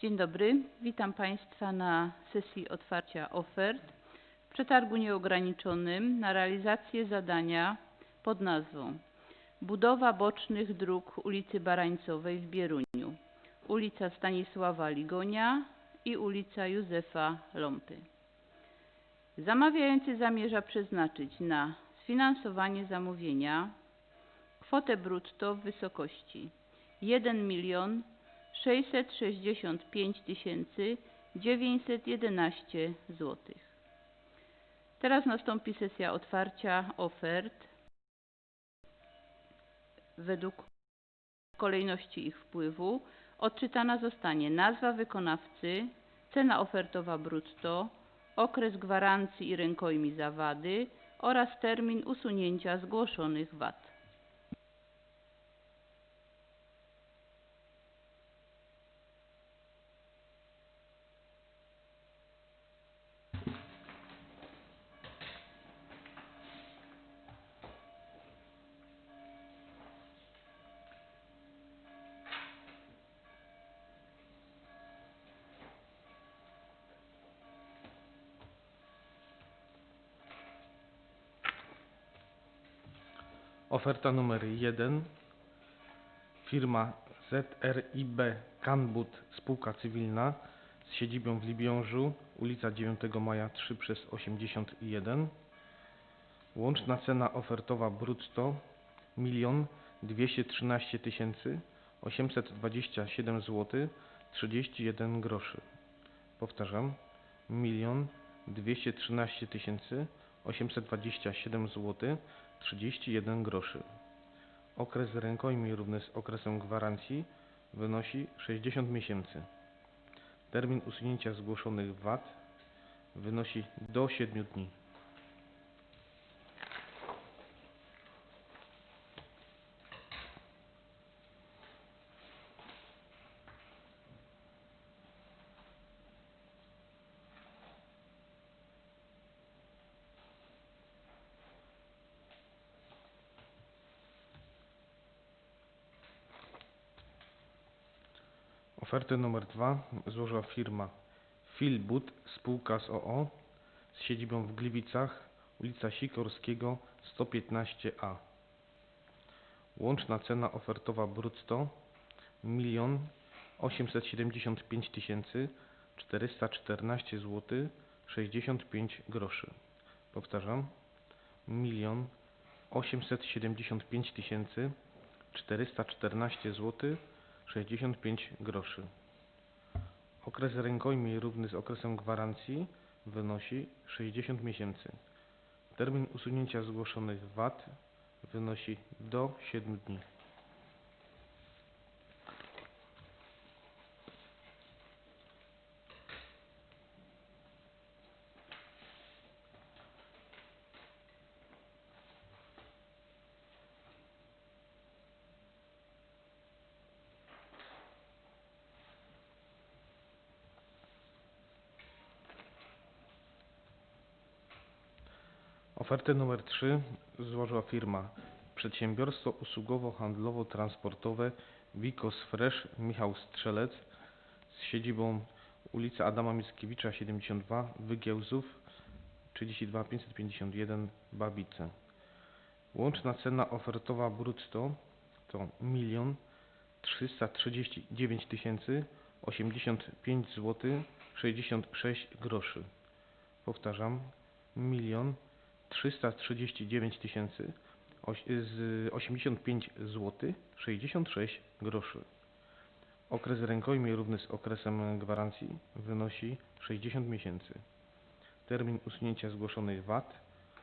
Dzień dobry, witam Państwa na sesji otwarcia ofert w przetargu nieograniczonym na realizację zadania pod nazwą Budowa bocznych dróg ulicy Barańcowej w Bieruniu, ulica Stanisława Ligonia i ulica Józefa Lompy. Zamawiający zamierza przeznaczyć na sfinansowanie zamówienia kwotę brutto w wysokości 1 milion 665 tysięcy 911 złotych. Teraz nastąpi sesja otwarcia ofert według kolejności ich wpływu. Odczytana zostanie nazwa wykonawcy, cena ofertowa brutto, okres gwarancji i rękojmi za wady oraz termin usunięcia zgłoszonych wad. Oferta numer 1. Firma ZRIB Canbud Spółka Cywilna z siedzibą w Libiążu, ulica 9 Maja 3 przez 81. Łączna cena ofertowa brutto 1 213 827 zł 31 groszy. Powtarzam. 1 213 827 zł 31 groszy. Okres rękojmi równy z okresem gwarancji wynosi 60 miesięcy. Termin usunięcia zgłoszonych wad wynosi do 7 dni. Ofertę numer 2 złożyła firma Filbud Spółka z OO z siedzibą w Gliwicach, ulica Sikorskiego 115A. Łączna cena ofertowa brutto 1 875 414 zł 65 groszy. Powtarzam. 1 875 414 zł 65 groszy. Okres rękojmi równy z okresem gwarancji wynosi 60 miesięcy. Termin usunięcia zgłoszonych wad wynosi do 7 dni. Ofertę numer 3 złożyła firma Przedsiębiorstwo Usługowo-Handlowo-Transportowe Wikos Fresh Michał Strzelec z siedzibą ulica Adama Mickiewicza 72 Wygiełzów 32 551 Babice. Łączna cena ofertowa brutto to 1 339 085 zł 66 groszy. Powtarzam. 1 339 tysięcy oś- z 85 zł 66 groszy. Okres rękojmi równy z okresem gwarancji wynosi 60 miesięcy. Termin usunięcia zgłoszonych wad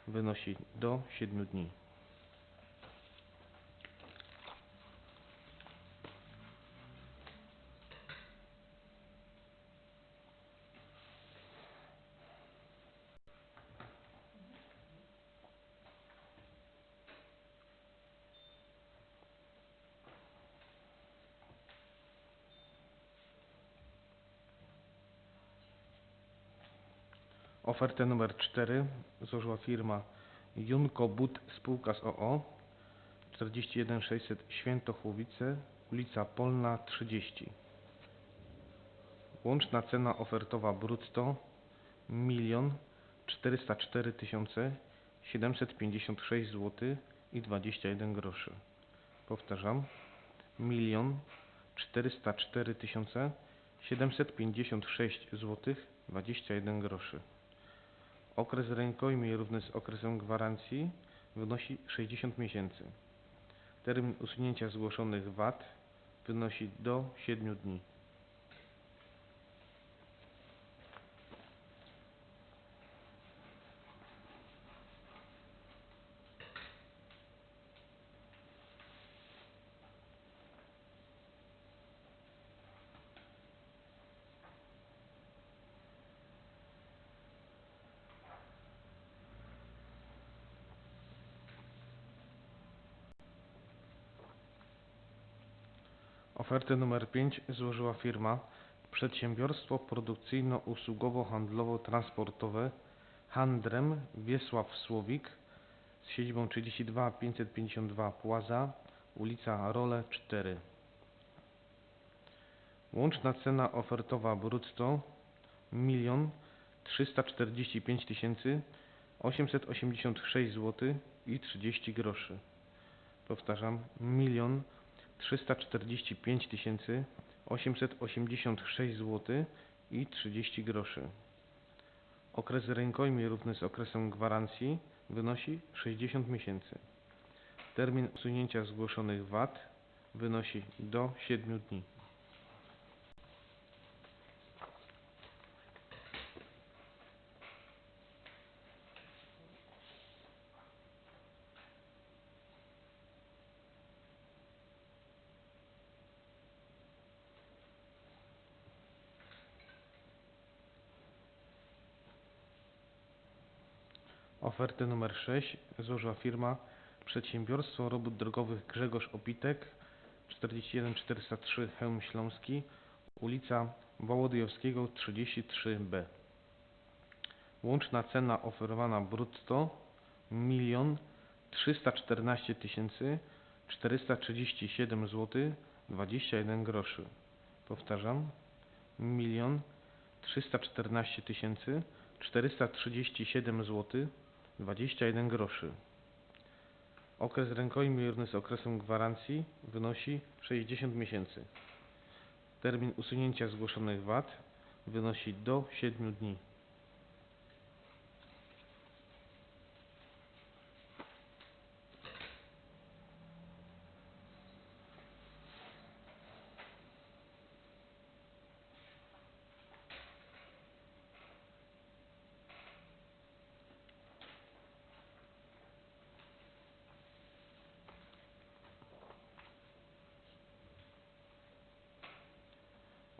wynosi do 7 dni. Ofertę numer 4 złożyła firma Junko But Spółka z OO 41600 Świętochłowice, ulica Polna 30. Łączna cena ofertowa brutto 1 404 756 zł i 21 groszy. Powtarzam. 1 404 756 zł 21 groszy. Okres rękojmi równy z okresem gwarancji wynosi 60 miesięcy. Termin usunięcia zgłoszonych wad wynosi do 7 dni. Ofertę numer 5 złożyła firma Przedsiębiorstwo Produkcyjno-Usługowo-Handlowo-Transportowe Handrem Wiesław Słowik z siedzibą 32 552 Płaza, ulica Role 4. Łączna cena ofertowa brutto 1 345 886 zł i 30 groszy. Powtarzam 1 345 886 zł i 30 groszy. Okres rękojmi równy z okresem gwarancji wynosi 60 miesięcy. Termin usunięcia zgłoszonych wad wynosi do 7 dni. Ofertę numer 6 złożyła firma Przedsiębiorstwo Robót Drogowych Grzegorz Opitek 41403 Chełm Śląski ulica Wołodyjowskiego 33b Łączna cena oferowana brutto 1 314 437 zł 21 groszy. Powtarzam 1 314 437 zł 21 groszy. Okres rękojmi równy z okresem gwarancji wynosi 60 miesięcy. Termin usunięcia zgłoszonych wad wynosi do 7 dni.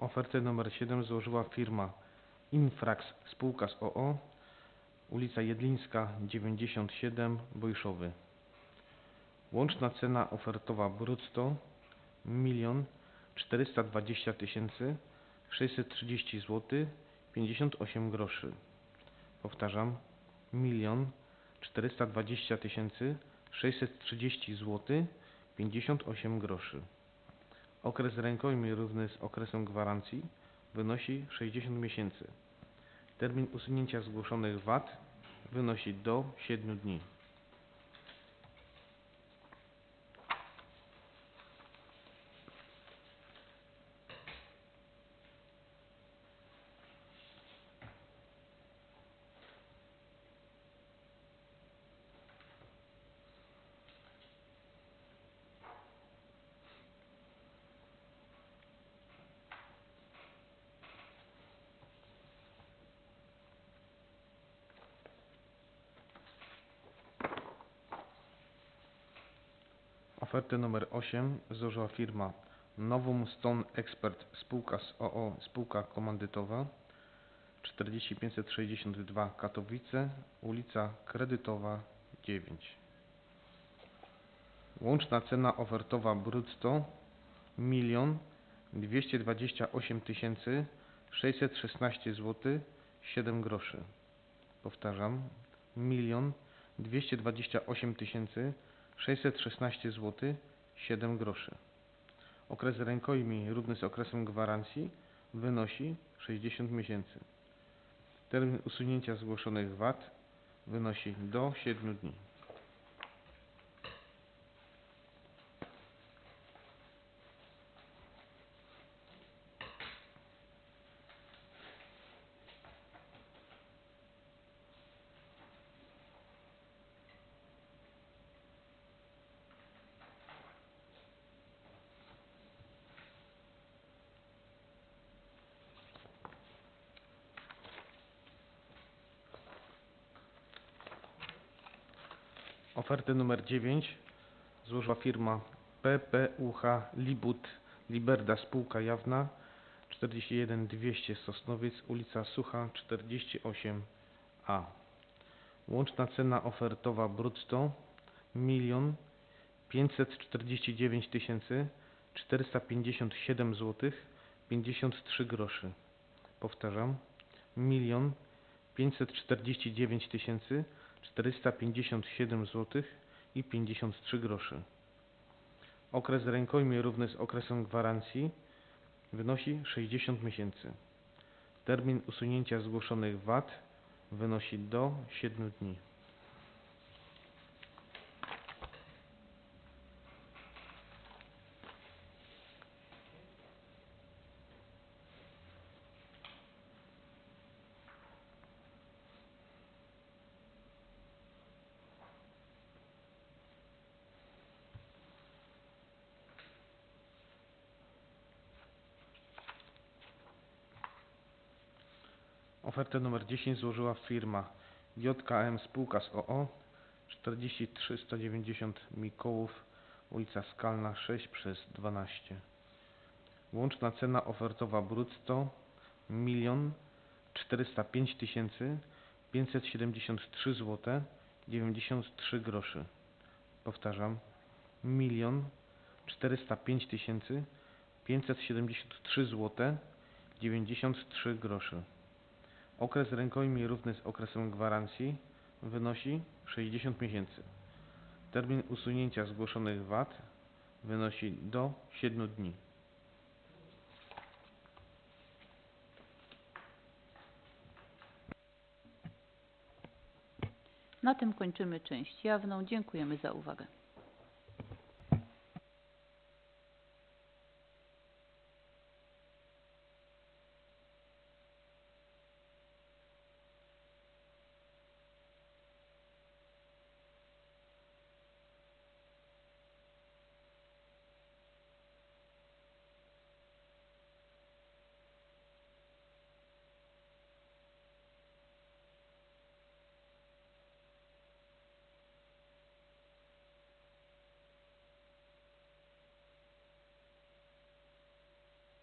Ofertę numer 7 złożyła firma Infrax spółka z OO, ulica Jedlińska 97, Bojszowy. Łączna cena ofertowa brutto 1 420 630 zł 58 groszy. Powtarzam 1 420 630 zł 58 groszy. Okres rękojmi równy z okresem gwarancji wynosi 60 miesięcy. Termin usunięcia zgłoszonych wad wynosi do 7 dni. Ofertę numer 8 złożyła firma Novum Stone Expert spółka z OO spółka komandytowa 40562 Katowice, ulica Kredytowa 9. Łączna cena ofertowa brutto 1 228 616 zł 7 groszy. Powtarzam 1 228 616 zł 7 groszy. Okres rękojmi równy z okresem gwarancji wynosi 60 miesięcy. Termin usunięcia zgłoszonych wad wynosi do 7 dni. Ofertę numer 9 złożyła firma PPUH Libut Liberda Spółka Jawna 41200 Sosnowiec, ulica Sucha 48A. Łączna cena ofertowa brutto 1 549 457 zł 53 groszy. Powtarzam 1 549 457 zł i 53 groszy. Okres rękojmi równy z okresem gwarancji wynosi 60 miesięcy. Termin usunięcia zgłoszonych wad wynosi do 7 dni. Ofertę numer 10 złożyła firma JKM Spółka z OO 43 190 Mikołów, ulica Skalna 6 przez 12. Łączna cena ofertowa brutto 1 405 573 zł 93 groszy. Powtarzam 1 405 573 zł 93 groszy. Okres rękojmi równy z okresem gwarancji wynosi 60 miesięcy. Termin usunięcia zgłoszonych wad wynosi do 7 dni. Na tym kończymy część jawną. Dziękujemy za uwagę.